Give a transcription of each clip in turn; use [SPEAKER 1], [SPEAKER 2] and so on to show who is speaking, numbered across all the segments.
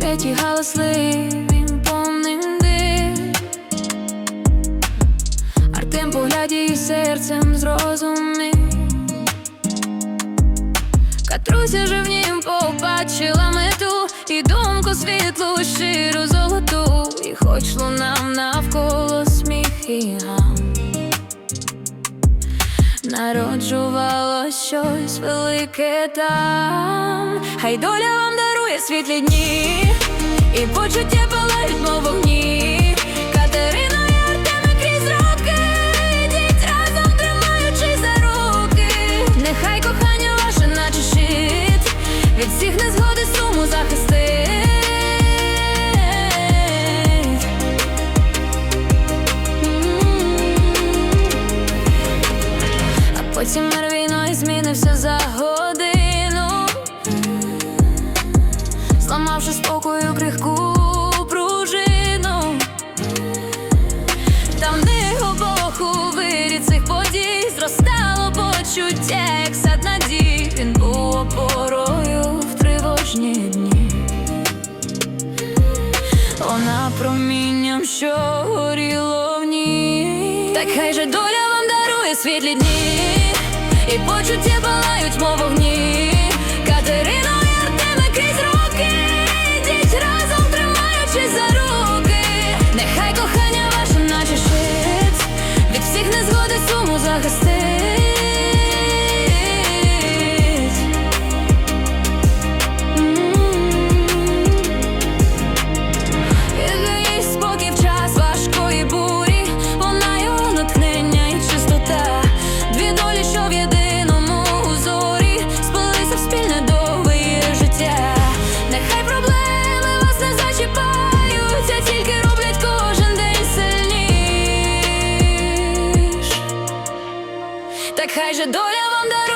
[SPEAKER 1] Третій галасливий повним дим. Артем погляді серцем зрозумів. Катруся же в нім побачила мету І думку світлу, щиру золоту. І хоч лунам навколо сміх і гам. Народжувало щось велике там, хай доля світлі дні, і почуття палають, мов вогні. Катерина крізь роки. Нехай кохання ваше, наче від всіх незгоди суму захистить. А потім мир війною змінився за крихку пружину. Там в обох у вирі цих подій зростало почуття, як сад надій. Він був опорою в тривожні дні. Вона промінням, що горіло в ній. Так хай же доля вам дарує світлі дні, і почуття палають, мов вогні. Суму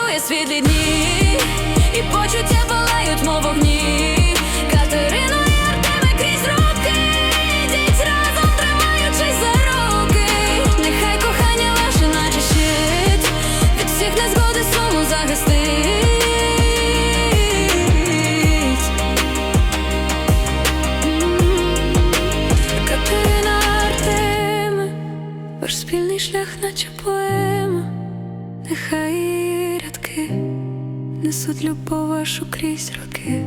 [SPEAKER 1] вам світлі дні, і почуття палають, мов вогні. Нехай кохання ваше, наче щит, від всіх незгоди суму Артеме, ваш спільний шлях, наче поема. Несуть любов вашу крізь роки.